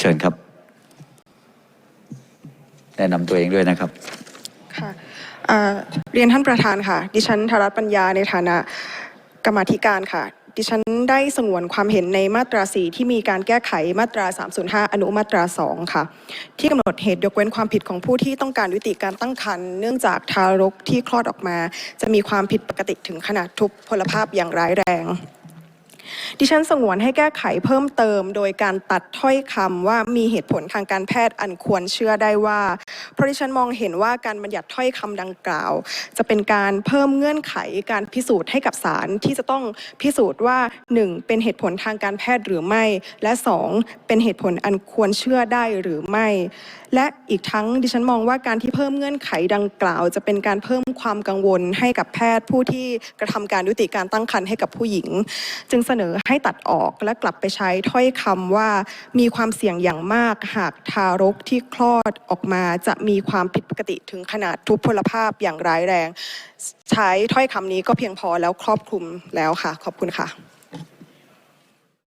เชิญครับ แนะนำตัวเองด้วยนะครับค่ะเรียนท่านประธานค่ะ ดิฉันธารัตปัญญาในฐานะกรรมธิการค่ะ ดิฉันได้สงวนความเห็นในมาตรา4ที่มีการแก้ไขมาตรา 305 อนุมาตรา 2 ค่ะ ที่กำหนดเหตุยกเว้นความผิดของผู้ที่ต้องการยุติการตั้งครรภ์เนื่องจากทารกที่คลอดออกมา จะมีความผิดปกติถึงขนาดทุพพลภาพอย่างร้ายแรง ดิฉันสงวนให้แก้ไขเพิ่มเติม โดยการตัดถ้อยคำว่ามีเหตุผลทางการแพทย์อันควรเชื่อได้ว่า เพราะดิฉันมองเห็นว่าการบัญญัติถ้อยคำดังกล่าว จะเป็นการเพิ่มเงื่อนไขการพิสูจน์ให้กับศาลที่จะต้องพิสูจน์ว่า 1. เป็นเหตุผลทางการแพทย์หรือไม่ และ 2. เป็นเหตุผลอันควรเชื่อได้หรือไม่ และอีกทั้งดิฉันมองว่าการที่เพิ่มเงื่อนไขดังกล่าว จะเป็นการเพิ่มความกังวลให้กับแพทย์ผู้ที่กระทำการยุติการตั้งครรภ์ให้กับผู้หญิง จึงเสนอให้ตัดออกและกลับไปใช้ถ้อยคำว่า มีความเสี่ยงอย่างมากหากทารกที่คลอดออกมาจะมีความผิดปกติถึงขนาดทุพพลภาพอย่างร้ายแรง ใช้ถ้อยคำนี้ก็เพียงพอแล้วครอบคลุมแล้วค่ะ ขอบคุณค่ะ